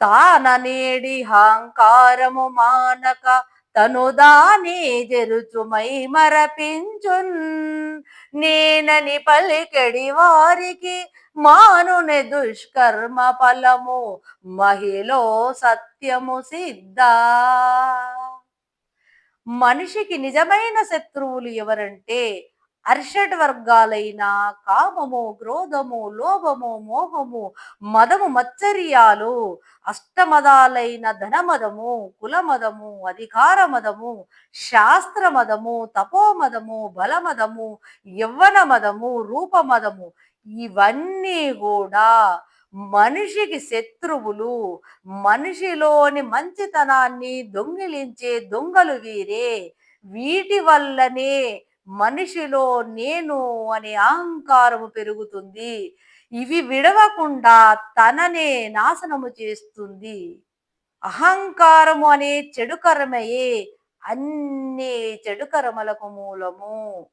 తాన నేడి హంకారము మానక తను దాని జరుచుమై మరపించున్. నేనని పలికెడి వారికి మానుని దుష్కర్మ ఫలము మహిళో సత్యము సిద్ధ. మనిషికి నిజమైన శత్రువులు ఎవరంటే అర్షడ్ వర్గాలైన కామము క్రోధము లోభము మోహము మదము మత్సర్యాలు అష్టమదాలైన ధనమదము కులమదము అధికార మదము శాస్త్ర మదము తపోమదము బలమదము యవ్వన మదము రూపమదము. ఇవన్నీ కూడా మనిషికి శత్రువులు. మనిషిలోని మంచితనాన్ని దొంగిలించే దొంగలు వీరే. వీటి వల్లనే మనిషిలో నేను అనే అహంకారము పెరుగుతుంది. ఇవి విడవకుండా తననే నాశనము చేస్తుంది. అహంకారము అనే చెడు కర్మయే అన్ని చెడు కర్మలకు మూలము.